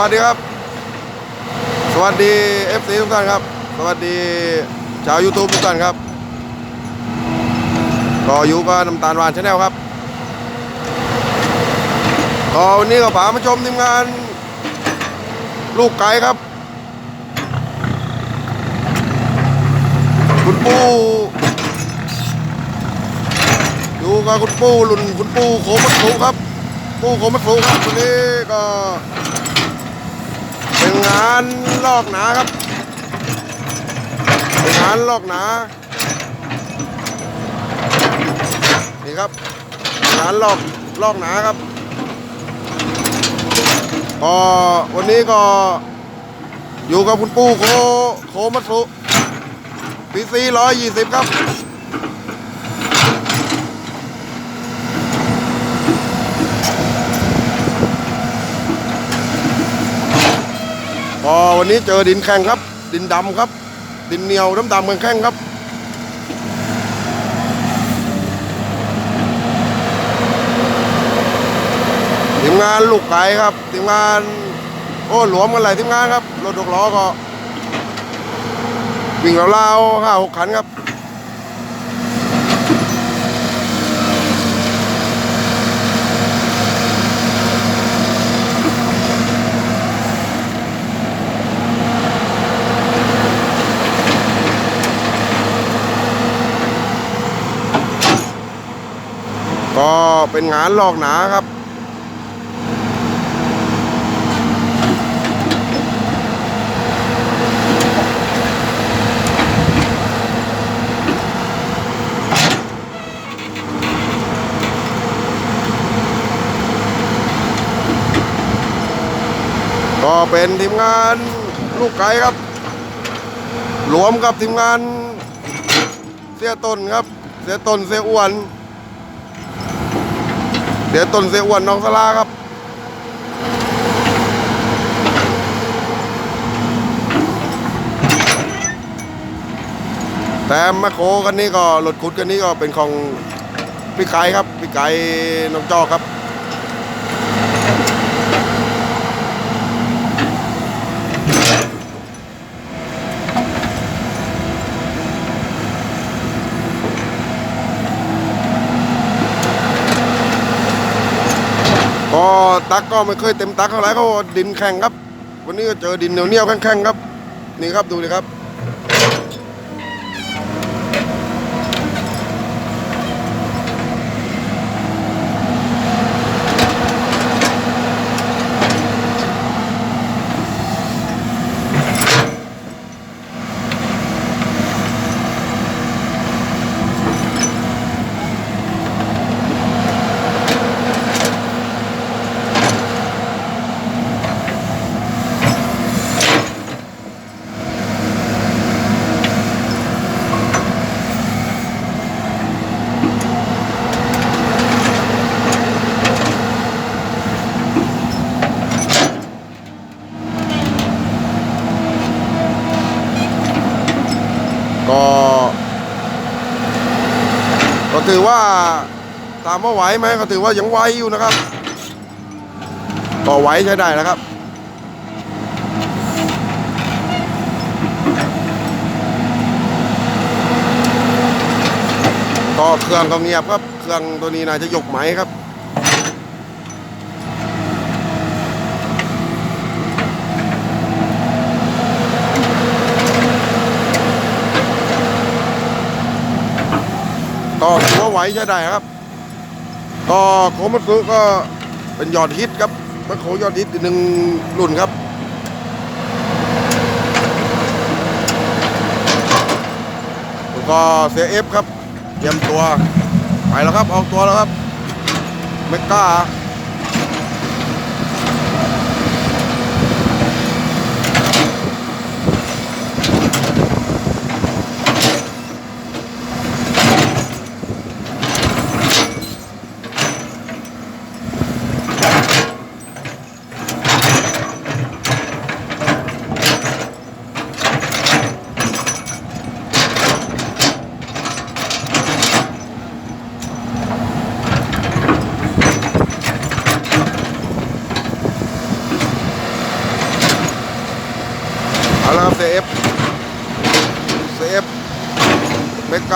สวัสดีครับ สวัสดี FC ทุกท่านครับ สวัสดีชาว YouTube ทุกท่านครับก็อยู่กับน้ำตาลหวานชาแนลครับก็วันนี้ก็พามาชมทีมงาน ลูกไก่ครับ คุณปู่อยู่กับคุณปู่หลุนคุณปู่โคมัตสุครับ ปู่โคมัตสุครับวันนี้ก็ งานลอกหนาครับงานลอกหนา นี่ครับงานลอกลอกหนาครับก็วันนี้ก็อยู่กับคุณปู่โคโคมัตสุปีซีร้อยยี่สิบครับ ก็ วันนี้เจอดินแข็งครับ ดินดำครับ ดินเหนียวน้ำดำเหมือนแข็งครับทีมงานลูกไก่ครับทีมงานโอ้หลวมกันหลายทีมงานครับรถดกล้อก็วิ่งเราวๆห้าหกขันครับ ก็ เป็นงานลอกหนาครับ ก็เป็นทีมงานลูกไก่ครับ รวมกับทีมงานเสียต้นครับ เสียต้นเสียอ้วน เดี๋ยวต้นเสียอ้วนน้องสลาครับ แต่มะโคกันนี้ก็รถขุดกันนี้ก็เป็นของพี่ไก่ครับ พี่ไก่น้องจอกครับ ก็ ตักก็ไม่เคยเต็มตักเท่าไหร่ก็ดินแข็งครับ วันนี้ก็เจอดินเหนียวเนียวๆแข็งๆครับ นี่ครับดูเลยครับ ก็ ก็ถือว่าถามว่าไหวไหมก็ถือว่ายังไหวอยู่นะครับ ก็ไหวใช้ได้นะครับ ก็เครื่องก็เงียบครับ เครื่องตัวนี้น่าจะยกไหมครับ ก็ถือว่า ไหวใช้ได้ครับก็โคมัตสึก็เป็นยอดฮิตครับมันโคยอดฮิตอีกหนึ่งรุ่นครับแล้วก็เสียเอฟครับเตรียมตัวไปแล้วครับออกตัวแล้วครับเมกา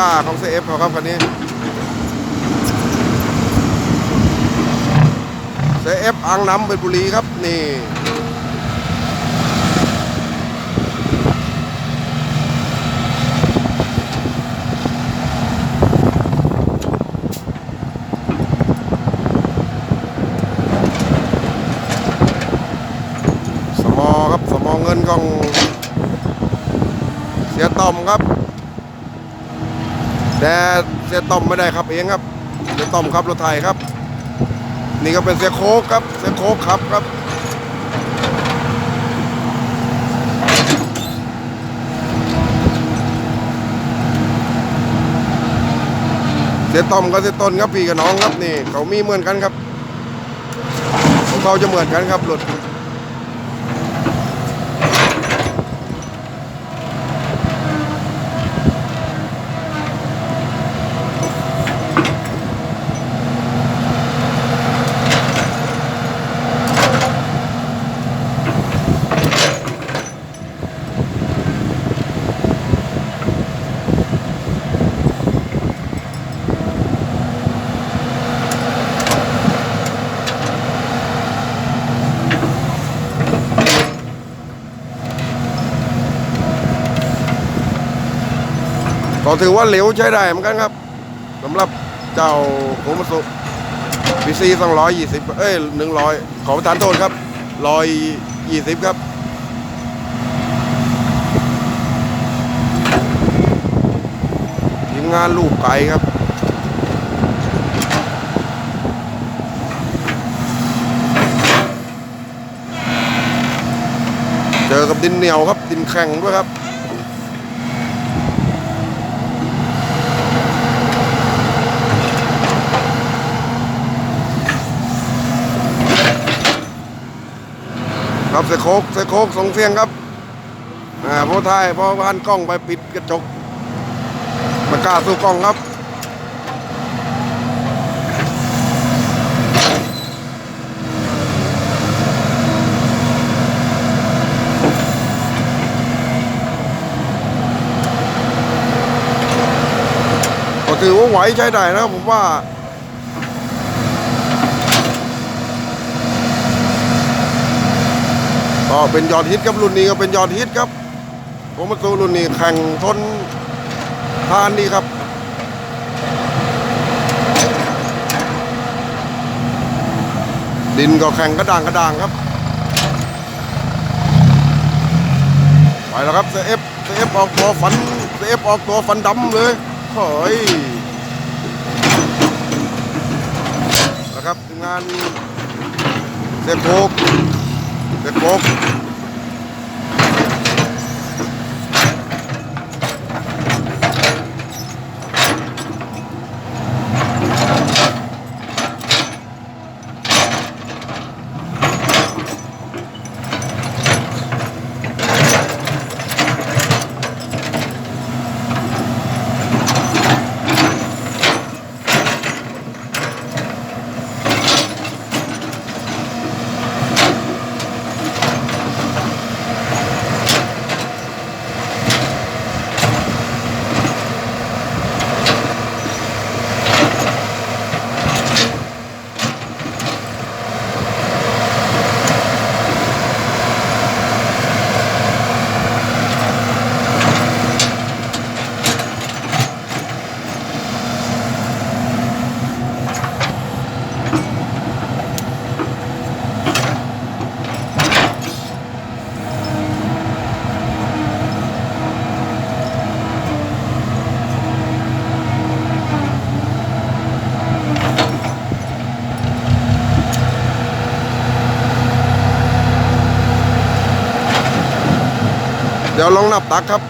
าของ CF เขาครับคันนี้ CF อ่างน้ำเป็นบุรีครับ นี่สมอครับสมอเงินของเสียต้อมครับ แต่เสียต้อมไม่ได้ครับเองครับเสียต้อมครับรถไทยครับ นี่ก็เป็นเสียโคกครับเสียโคกครับครับเสียต้อมกับเสียต้นครับพี่กับน้องครับนี่เขามีเหมือนกันครับของเขาจะเหมือนกันครับรถ ก็ถือว่าเหลวใช้ได้เหมือนกันครับสำหรับเจ้าโคมัสุพีซีสองร้อยยี่สิบเอ้ยหนึ่งร้อยขอประทานโทษครับร้อยยี่สิบครับทีมงานลูกไก่ครับเจอกับดินเหนียวครับ ดินแข็งด้วยครับ ครับเสโคกเสโคกส่งเสียงครับอ่าพอท้ายพอพันกล้องไปปิดกระจกมากล้าสู้กล้องครับก็ถือว่าไหวใช้ได้นะผมว่า เป็นยอดฮิตครับรุ่นนี้ก็เป็นยอดฮิตครับผมมาสู้รุ่นนี้แข่งทนทานดีครับดินก็แข่งกระด่างกระด่างครับ ไปแล้วครับเซฟเซฟออกตัวฟันเซฟออกตัวฟันดำเลยเฮ้ยนะครับงานเซฟโค ก ดี๋ยวลองนับตักครับ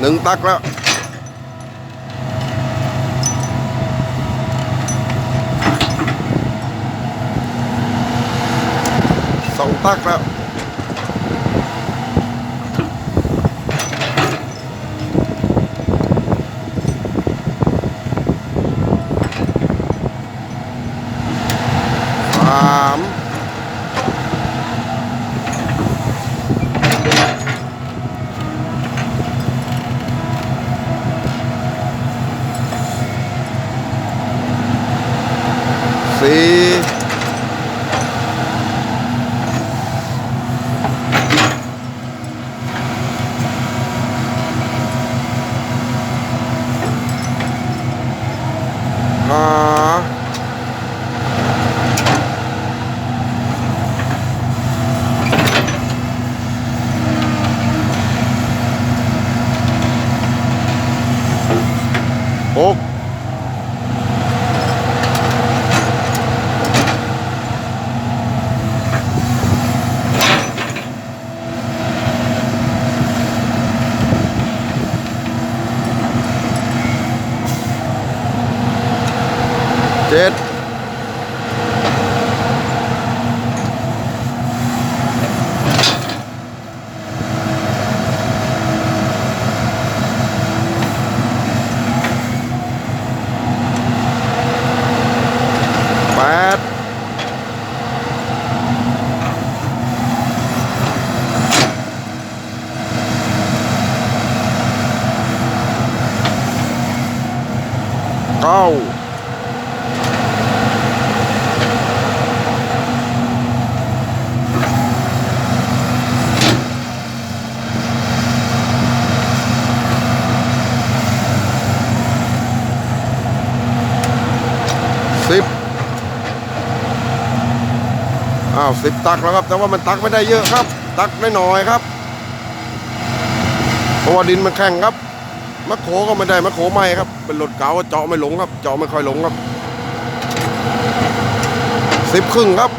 หนึ่งตักแล้วสองตักแล้ว สาม เข้าสิบอ้าวสิบตักแล้วครับ แต่ว่ามันตักไม่ได้เยอะครับ ตักได้น้อยครับเพราะว่าดินมันแข็งครับ มะโขก็ไม่ได้มะโขไม่ครับ เป็นรถเก๋าเจาะไม่หลงครับ เจาะไม่ค่อยหลงครับสิบครึ่งครับ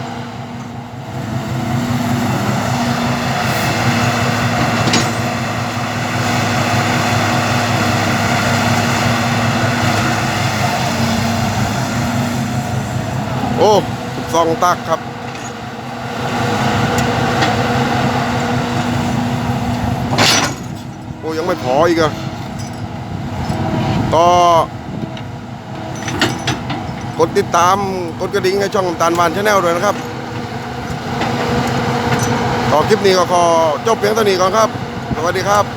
โอ้สองตักครับ โอ้ยังไม่พออีกอะ ก็กดติดตามกดกระดิ่งในช่องน้ำตาลวานชาแนลด้วยนะครับต่อคลิปนี้ก็ขอจบเพียงเท่านี้ก่อนครับ สวัสดีครับ